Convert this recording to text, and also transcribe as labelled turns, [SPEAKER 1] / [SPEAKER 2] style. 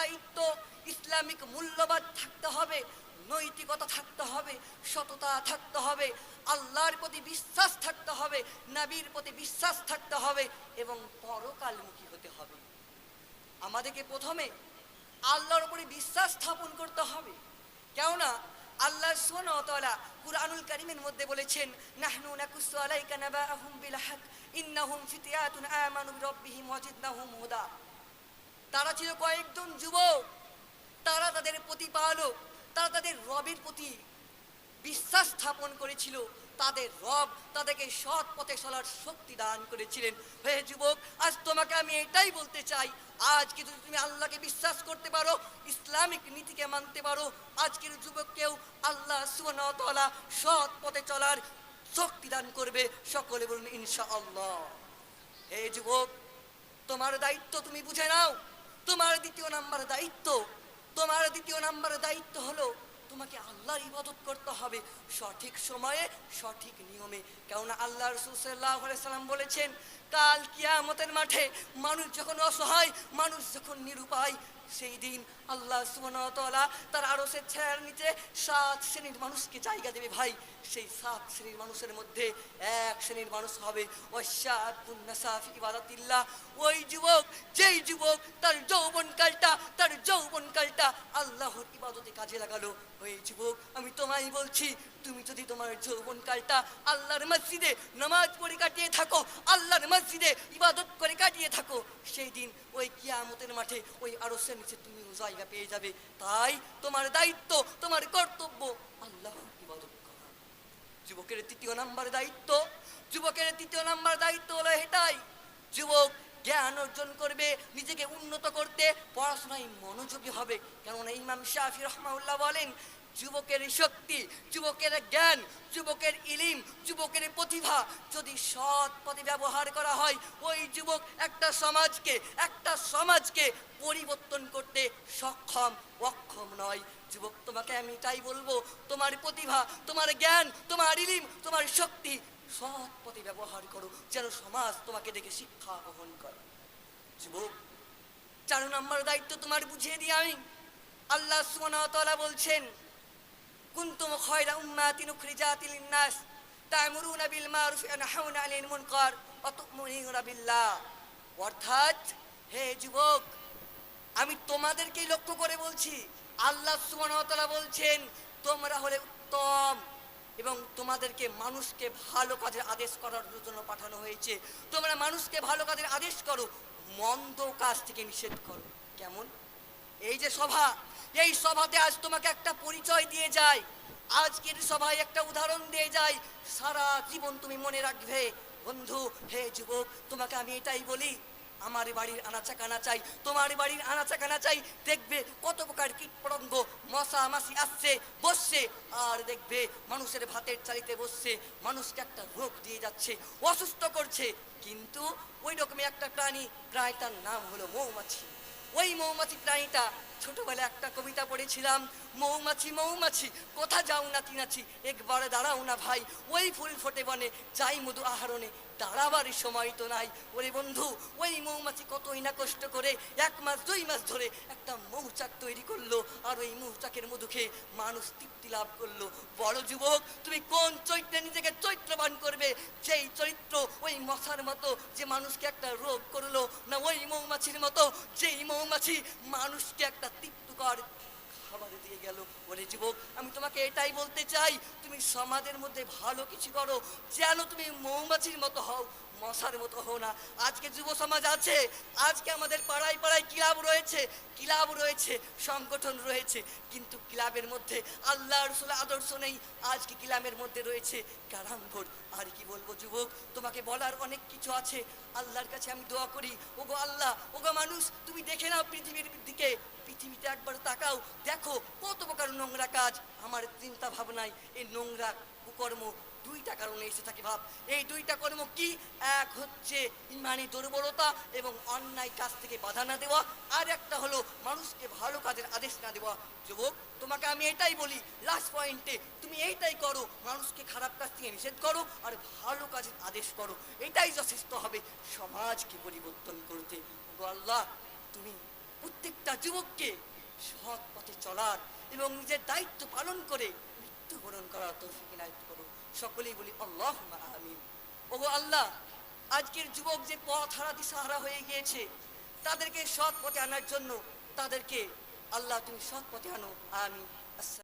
[SPEAKER 1] দায়িত্ব, ইসলামিক মূল্যবাদ থাকতে হবে, নৈতিকতা থাকতে হবে, সততা থাকতে হবে, আল্লাহর প্রতি বিশ্বাস থাকতে হবে, নবীর প্রতি বিশ্বাস থাকতে হবে এবং পরকালমুখী হতে হবে। আমাদেরকে প্রথমে আল্লাহর উপরে বিশ্বাস স্থাপন করতে হবে। কেননা আল্লাহ তাআলা কুরআনুল কারীমের মধ্যে বলেছেন, নাহনু নাকুসু আলাইকা নাবাআহুম বিল হক, ইন্নাহুম ফিতয়াতুন আমানু বিরাব্বিহিম ওয়াজিদনাহুম হুদা। তারা ছিল কয়েকজন যুবক। তারা তাদের প্রতিপালক, তারা তাদের রবের প্রতি বিশ্বাস স্থাপন করেছিল। তাদের রব তাদেরকে সৎ পথে চলার শক্তি দান করেছিলেন। হে যুবক, আজ তোমাকে আমি এটাই বলতে চাই। আজকে যদি তুমি আল্লাহকে বিশ্বাস করতে পারো, ইসলামিক নীতিকে মানতে পারো আজকের যুবককেও আল্লাহ সুবহানাহু সৎ পথে চলার শক্তি দান করবে? সকলে বলুন, ইনশাআল্লাহ। হে যুবক, তোমার দায়িত্ব তুমি বুঝে নাও। দ্বিতীয় নাম্বার দায়িত্ব। তোমার দ্বিতীয় নাম্বার দায়িত্ব হলো তোমাকে আল্লাহর ইবাদত করতে হবে সঠিক সময়ে, সঠিক নিয়মে। কেননা আল্লাহ রসুল সাল্লাহ সাল্লাম বলেছেন, কাল কিয়ামতের মাঠে মানুষ যখন অসহায়, মানুষ যখন নিরুপায়, সেই দিন আল্লাহ সুবহানাহু তার আরও সে ছেড়ার নিচে সাত শ্রেণির মানুষকে জায়গা দেবে ভাই। সেই সাত শ্রেণির মানুষের মধ্যে এক শ্রেণির মানুষ হবে। ওই যুবক, যেই যুবক তার যৌবনকালটা তার যৌবনকালটা আল্লাহর ইবাদতে কাজে লাগালো ওই যুবক আমি তোমায় বলছি, তুমি যদি তোমার যৌবনকালটা আল্লাহর মসজিদে নামাজ পড়ে কাটিয়ে থাকো, আল্লাহর মসজিদে ইবাদত করে কাটিয়ে থাকো, সেই দিন ওই কিয়ামতের মাঠে ওই আরসের নিচে তুমি জায়গা পেয়ে যাবে। তাই তোমার দায়িত্ব, তোমার কর্তব্য আল্লাহর ইবাদত করা। যুবকের তৃতীয় নাম্বার দায়িত্ব, যুবকের তৃতীয় নাম্বার দায়িত্ব হলো এটাই, যুবক জ্ঞান অর্জন করবে, নিজেকে উন্নত করতে পড়াশোনায় মনোযোগী হবে। কেননা ইমাম শাহি রহমাউল্লাহ বলেন যুবকের শক্তি, যুবকের জ্ঞান, যুবকের ইলিম, যুবকের প্রতিভা যদি সৎ পথে ব্যবহার করা হয়, ওই যুবক একটা সমাজকে একটা সমাজকে পরিবর্তন করতে সক্ষম, অক্ষম নয়। যুবক, তোমাকে আমি তাই বলব, তোমার প্রতিভা, তোমার জ্ঞান, তোমার ইলিম, তোমার শক্তি সৎ পথে ব্যবহার করো, যেন সমাজ তোমাকে দেখে শিক্ষা গ্রহণ করে। যুবক, চার নম্বর দায়িত্ব তোমার বুঝিয়ে দিই আমি। আল্লাহ তাআলা বলছেন কুনতুম খায়রা উম্মাতিন উখরিজাতিল লিন-নাস তা'মুরুনা বিল মারুফ ওয়া তানহাউনা আনিল মুনকার ওয়া তু'মিনুনা বিল্লাহ অর্থাৎ, হে যুবক, আমি তোমাদেরকেই লক্ষ্য করে বলছি, আল্লাহ সুবহানাহু ওয়া বলছেন, তোমরা হলে উত্তম এবং তোমাদেরকে মানুষকে ভালো কাজের আদেশ করার জন্য পাঠানো হয়েছে। তোমরা মানুষকে ভালো কাজের আদেশ করো, মন্দ কাজ থেকে নিষেধ করো। কেমন? এই যে সভা, এই সভাতে আজ তোমাকে একটা পরিচয় দিয়ে যায় আজকের সভায় একটা উদাহরণ দিয়ে যায় সারা জীবন তুমি মনে রাখবে, বন্ধু, হে যুবক, তোমাকে আমি এটাই বলি, আমার বাড়ির আনাচা কানা চাই তোমার বাড়ির আনাচা কানা চাই দেখবে কত প্রকার কীট পতঙ্গ মশা মাসি আসছে, বসছে, আর দেখবে মানুষের ভাতের চালিতে বসছে, মানুষকে একটা রোগ দিয়ে যাচ্ছে, অসুস্থ করছে। কিন্তু ওই রকমই একটা প্রাণী, প্রায় তার নাম হলো মৌমাছি। ওই মৌমাছি প্রাণীটা ছোটবেলায় একটা কবিতা পড়েছিলাম, মৌমাছি মৌমাছি, কোথা যাও না তিনাছি, একবারে দাঁড়াও না ভাই, ওই ফুল ফোটে বনে, যাই মধু আহরণে দাঁড়াবার সময় তো নাই। ওরে বন্ধু, ওই মৌমাছি কতই না কষ্ট করে এক মাস, দুই মাস ধরে একটা মৌচাক তৈরি করল আর ওই মৌচাকের মধু খেয়ে মানুষ তৃপ্তি লাভ করল। বড় যুবক, তুমি কোন চরিত্রে নিজেকে চরিত্রবান করবে? যেই চরিত্র ওই মশার মতো যে মানুষকে একটা রোগ করল, না ওই মৌমাছির মতো, যেই মৌমাছি মানুষকে একটা তৃপ্তিকর খাবার দিয়ে গেল। বলে, যুবক, আমি তোমাকে এটাই বলতে চাই, তুমি সমাজের মধ্যে ভালো কিছু করো, যেন তুমি মৌমাছির মতো হও মশার মতো হও না। আজকে যুব সমাজ আছে, আজকে আমাদের পাড়ায় পাড়ায় ক্লাব রয়েছে ক্লাব রয়েছে, সংগঠন রয়েছে, কিন্তু ক্লাবের মধ্যে আল্লাহ রসুল আদর্শ নেই, আজকে ক্লাবের মধ্যে রয়েছে কারাম্ভর আর কি বলব যুবক, তোমাকে বলার অনেক কিছু আছে, আল্লাহর কাছে আমি দোয়া করি। ওগো আল্লাহ, ওগো মানুষ, তুমি দেখে নাও পৃথিবীর দিকে, পৃথিবীতে একবার তাকাও, দেখো কত প্রকার নোংরা কাজ, আমার চিন্তা ভাবনায় এই নোংরা কুকর্ম দুইটা কারণে এসে থাকে ভাব। এই দুইটা কর্ম কি? এক হচ্ছে ইমানি দুর্বলতা এবং অন্যায় কাজ থেকে বাধা না দেওয়া, আর একটা হলো মানুষকে ভালো কাজের আদেশ না দেওয়া। যুবক, তোমাকে আমি এটাই বলি লাস্ট পয়েন্টে তুমি এইটাই করো, মানুষকে খারাপ কাজ থেকে নিষেধ করো, আর ভালো কাজের আদেশ করো। এটাই যথেষ্ট হবে সমাজকে পরিবর্তন করতে। আল্লাহ, তুমি প্রত্যেকটা যুবককে সৎ পথে চলার এবং নিজের দায়িত্ব পালন করে মৃত্যুবরণ করার তৌফিক করুন সকলেই বলি আল্লাহ আমিন। ওগো আল্লাহ, আজকের যুবক যে পথ হারা দিশাহারা হয়ে গিয়েছে, তাদেরকে সৎ পথে আনার জন্য তাদেরকে আল্লাহ তুমি সৎ পথে আনো, আমিন।